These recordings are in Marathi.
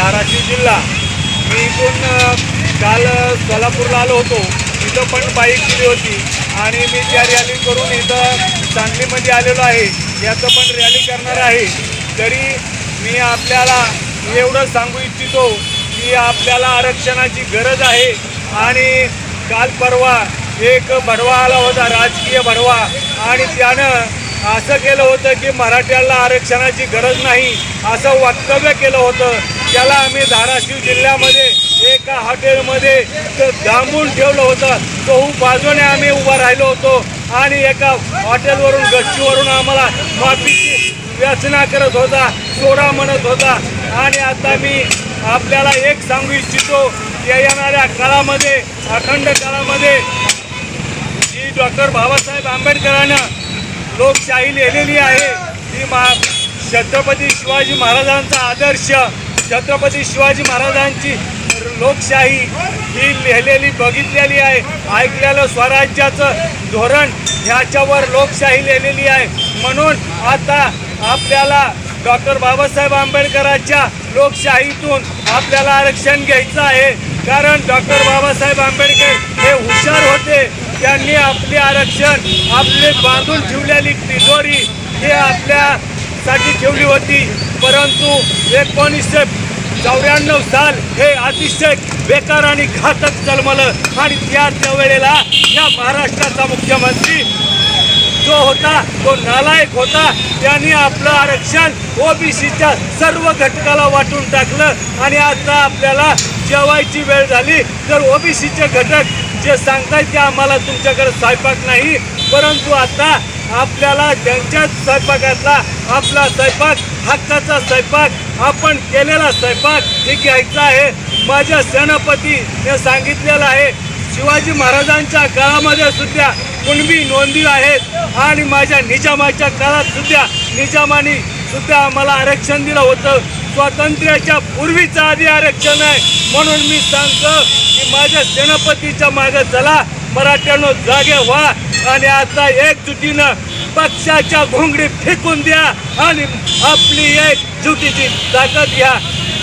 धाराशिव जिल्हा. मी इथून काल सोलापूरला आलो होतो. तिथं पण बाईक दिली होती. आणि मी त्या रॅली करून इथं सांगलीमध्ये आलेलो आहे. याचं पण रॅली करणार आहे. तरी मी आपल्याला एवढं सांगू इच्छितो की आपल्याला आरक्षणाची गरज आहे. आणि काल परवा एक भडवा आला होता राजकीय भडवा. आणि त्यानं असं केलं होतं की मराठ्याला आरक्षणाची गरज नाही असं वक्तव्य केलं होतं. त्याला आम्ही धाराशिव जिल्ह्यामध्ये एका हॉटेलमध्ये त- डांबून ठेवलं होतं. तो बाजूने आम्ही उभा राहिलो होतो आणि एका हॉटेलवरून गच्चीवरून आम्हाला माफीची व्यसना करत होता सोडा म्हणत होता. आणि आता मी आपल्याला एक सांगू इच्छितो येणाऱ्या काळामध्ये अखंड काळामध्ये जी डॉक्टर बाबासाहेब आंबेडकरानं लोकशाही लिहिलेली आहे ती मा छत्रपती शिवाजी महाराजांचा आदर्श छत्रपती शिवाजी महाराजांची लोकशाही ही लिहिलेली बघितलेली आहे. ऐकलेलं स्वराज्याचं धोरण ह्याच्यावर लोकशाही लिहिलेली आहे. म्हणून आता आपल्याला डॉक्टर बाबासाहेब आंबेडकरांच्या लोकशाहीतून आपल्याला आरक्षण घ्यायचं आहे. कारण डॉक्टर बाबासाहेब आंबेडकर हे हुशार होते. त्यांनी आपले आरक्षण आपले बांधून ठेवलेली तिजोरी हे आपल्या साठी ठेवली होती. परंतु एकोणीसशे चौऱ्याण्णव साल हे अतिशय बेकार आणि घातक जन्मलं. आणि त्या त्या वेळेला या महाराष्ट्राचा मुख्यमंत्री जो होता तो नालायक होता त्यांनी आपलं आरक्षण ओबीसीच्या सर्व घटकाला वाटून टाकलं. आणि आता आपल्याला जेवायची वेळ झाली. तर ओबीसीचे घटक जे सांगतायत ते आम्हाला तुमच्याकडे स्वयंपाक नाही. परंतु आता आपल्याला त्यांच्याच स्वयंपाकातला आपला स्वयंपाक हक्काचा स्वयंपाक आपण केलेला स्वयंपाक हे घ्यायचा आहे. माझ्या सेनापतीने सांगितलेलं आहे. शिवाजी महाराजांच्या काळामध्ये सुद्धा कुणबी नोंदी आहेत आणि माझ्या निजामाच्या काळात सुद्धा निजामाने सुद्धा आम्हाला आरक्षण दिलं होतं. स्वातंत्र्याच्या पूर्वीचं आधी आरक्षण आहे. म्हणून मी सांगतो की माझ्या सेनापतीच्या मागे चला. मराठ्यानो जागे व्हा आणि आता एकजुटीनं पक्षाच्या घोंगडी फेकून द्या आणि आपली एक जुटीची ताकद घ्या.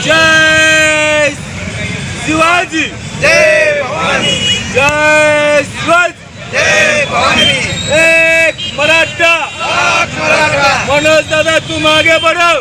जय शिवाजी. जय जय शिवाजी. एक मराठा. मनोज दादा तुम आगे बढ़ो